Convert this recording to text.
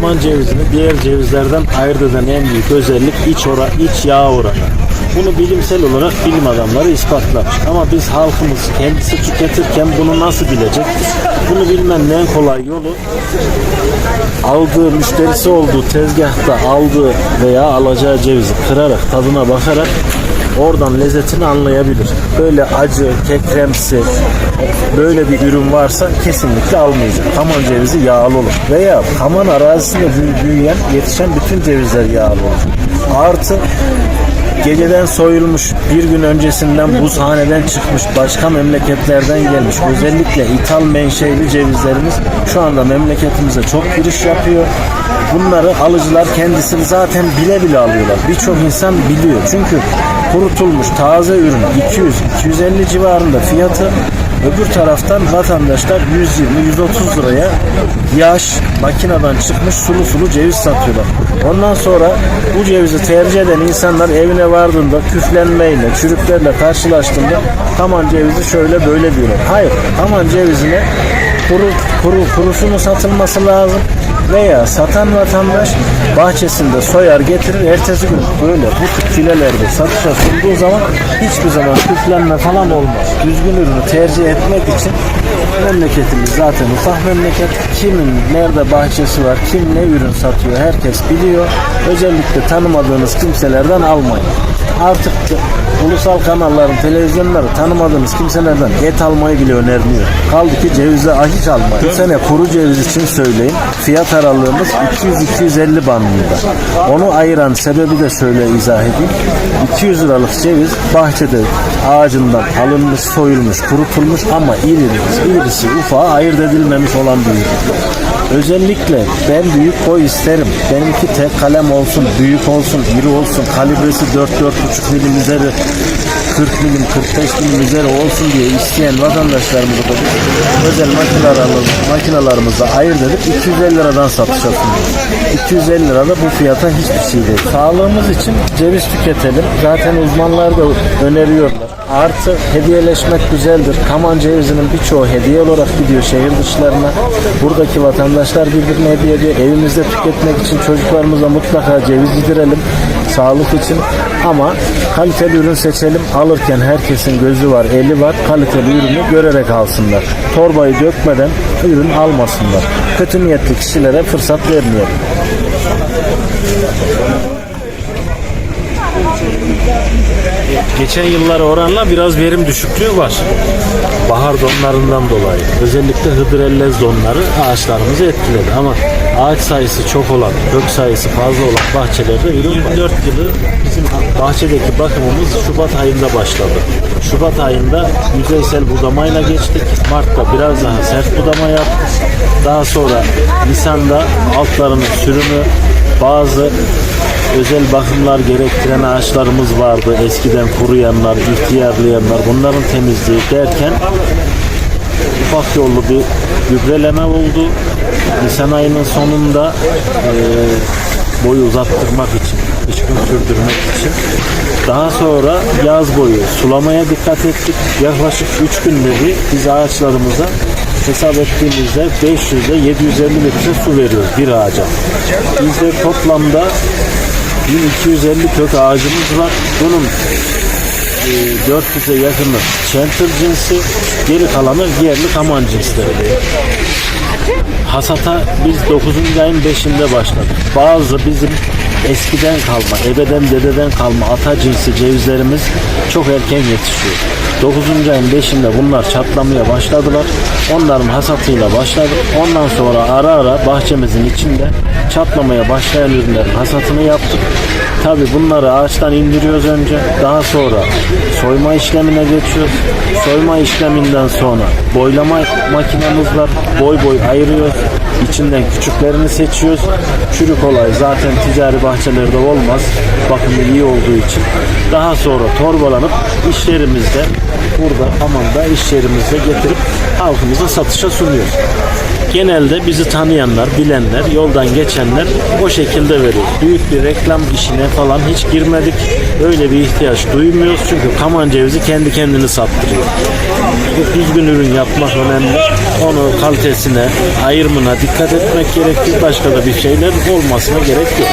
Kaman cevizini diğer cevizlerden ayırt eden en büyük özellik iç, ora, iç yağ oranı. Bunu bilimsel olarak bilim adamları ispatlamış. Ama biz halkımız kendisi tüketirken bunu nasıl bilecek? Bunu bilmenin en kolay yolu aldığı müşterisi olduğu tezgahta aldığı veya alacağı cevizi kırarak tadına bakarak oradan lezzetini anlayabilir. Böyle acı, kekremsi böyle bir ürün varsa kesinlikle almayacak. Kaman cevizi yağlı olur. Veya kaman arazisinde büyü- büyüyen, yetişen bütün cevizler yağlı olur. Artı Geceden soyulmuş, bir gün öncesinden buzhaneden çıkmış, başka memleketlerden gelmiş, özellikle ithal menşeli cevizlerimiz şu anda memleketimize çok giriş yapıyor. Bunları alıcılar kendisini zaten bile bile alıyorlar. Birçok insan biliyor. Çünkü kurutulmuş taze ürün 200-250 civarında fiyatı Öbür taraftan vatandaşlar 120-130 liraya yaş makineden çıkmış sulu sulu ceviz satıyorlar. Ondan sonra bu cevizi tercih eden insanlar evine vardığında küflenmeyle, çürüklerle karşılaştığında Kaman cevizi şöyle böyle diyorlar. Hayır, Kaman cevizine kuru, kuru, kurusu satılması lazım veya satan vatandaş bahçesinde soyar getirir ertesi gün böyle bu tip filelerde satışa sunduğu zaman hiçbir zaman küflenme falan olmaz. Düzgün ürünü tercih etmek için memleketimiz zaten ufak memleket. Kimin nerede bahçesi var, kim ne ürün satıyor herkes biliyor. Özellikle tanımadığınız kimselerden almayın. Artık ulusal kanalların, televizyonları tanımadığınız kimselerden et almayı bile önermiyor. Kaldı ki cevizle ahiç almayın. Bu sene kuru ceviz için söyleyeyim. Fiyat aralığımız 200-250 bandında. Onu ayıran sebebi de şöyle izah edeyim. 200 liralık ceviz bahçede ağacından alınmış, soyulmuş, kurutulmuş ama iri, irisi ufağı ayırt edilmemiş olan bir ürün. Özellikle ben büyük boy isterim. Benimki tek kalem olsun, büyük olsun, iri olsun, kalibresi 4-4,5 milim üzeri, 40 milim, 45 milim üzeri olsun diye isteyen vatandaşlarımıza da özel makinalarımızı ayırt edip 250 liradan satışa sunuyoruz. 250 lirada bu fiyata hiçbir şey değil. Sağlığımız için ceviz tüketelim. Zaten uzmanlar da öneriyorlar. Artı hediyeleşmek güzeldir. Kaman cevizinin birçoğu hediye olarak gidiyor şehir dışlarına. Buradaki vatandaşlar birbirine hediye ediyor. Evimizde tüketmek için çocuklarımıza mutlaka ceviz yedirelim. Sağlık için. Ama kaliteli ürün seçelim. Alırken herkesin gözü var, eli var. Kaliteli ürünü görerek alsınlar. Torbayı dökmeden ürün almasınlar. Kötü niyetli kişilere fırsat vermeyelim. Geçen yıllara oranla biraz verim düşüklüğü var. Bahar donlarından dolayı. Özellikle hıdrellez donları ağaçlarımızı etkiledi ama ağaç sayısı çok olan, kök sayısı fazla olan bahçelerde ürün 24 yılı bizim bahçedeki bakımımız Şubat ayında başladı. Şubat ayında yüzeysel budamayla geçtik. Mart'ta biraz daha sert budama yaptık. Daha sonra Nisan'da altlarının sürümü bazı özel bakımlar gerektiren ağaçlarımız vardı. Eskiden kuruyanlar, ihtiyarlayanlar bunların temizliği derken ufak yollu bir gübreleme oldu. Nisan ayının sonunda e, boyu uzattırmak için, ışkın sürdürmek için. Daha sonra yaz boyu sulamaya dikkat ettik. Yaklaşık 3 günde bir biz ağaçlarımıza hesap ettiğimizde 500 ile 750 litre su veriyoruz bir ağaca. Bizde toplamda 1250 kök ağacımız var. Bunun 400'e yakını Center cinsi, geri kalanı yerli kaman cinsleri. Hasata biz 9. ayın 5'inde başladık. Bazı bizim eskiden kalma, ebeden dededen kalma ata cinsi cevizlerimiz çok erken yetişiyor. 9. ayın 5'inde bunlar çatlamaya başladılar. Onların hasatıyla başladık. Ondan sonra ara ara bahçemizin içinde çatlamaya başlayan ürünlerin hasatını yaptık. Tabi bunları ağaçtan indiriyoruz önce. Daha sonra soyma işlemine geçiyoruz. Soyma işleminden sonra boylama makinamız var. Boy boy ayırıyoruz. İçinden küçüklerini seçiyoruz. Çürük olay zaten ticari bahçelerde olmaz. Bakımı iyi olduğu için. Daha sonra torbalanıp iş yerimizde burada hamamda iş yerimizde getirip halkımıza satışa sunuyoruz. Genelde bizi tanıyanlar, bilenler, yoldan geçenler o şekilde veriyor. Büyük bir reklam işine falan hiç girmedik. Öyle bir ihtiyaç duymuyoruz çünkü kaman cevizi kendi kendini sattırıyor. Düzgün ürün yapmak önemli. Onu kalitesine, ayırımına dikkat etmek gerekir. Başka da bir şeyler olmasına gerek yok.